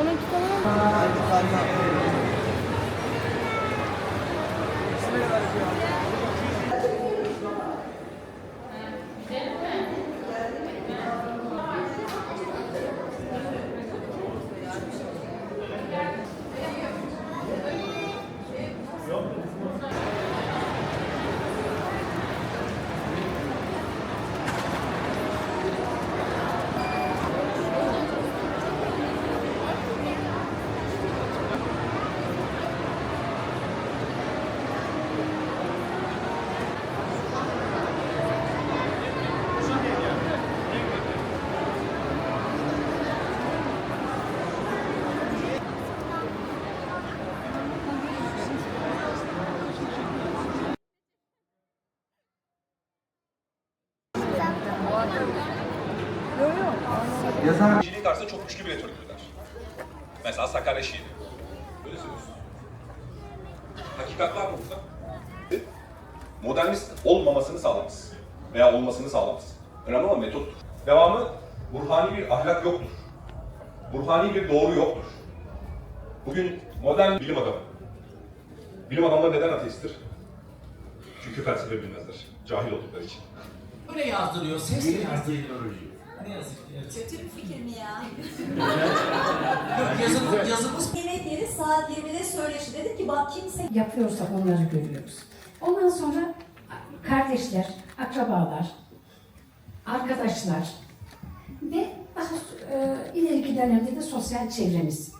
Onun kitabı? Yazar... Şiirin karşısında çok güçlü bir retorikler. Mesela Sakarya şiiri. Öyle söylüyorsun. Hakikat var mı burada? Modernist olmamasını sağlaması veya olmasını sağlaması. Önemli olan metottur. Devamı burhani bir ahlak yoktur. Burhani bir doğru yoktur. Bugün modern bilim adamı. Bilim adamları neden ateisttir? Çünkü felsefe bilmezler. Cahil oldukları için. Böyle yazdırıyor, sesle yazdırıyor. Ne yazık ki. evet. Kötü bir fikir mi ya? Yok, yazımız, yazımız Yemek yeri saat 20'de söyleşi dedim ki bak kimse yapıyorsak onları görüyoruz. Ondan sonra kardeşler, akrabalar, arkadaşlar ve daha e, ileriki dönemde de sosyal çevremiz.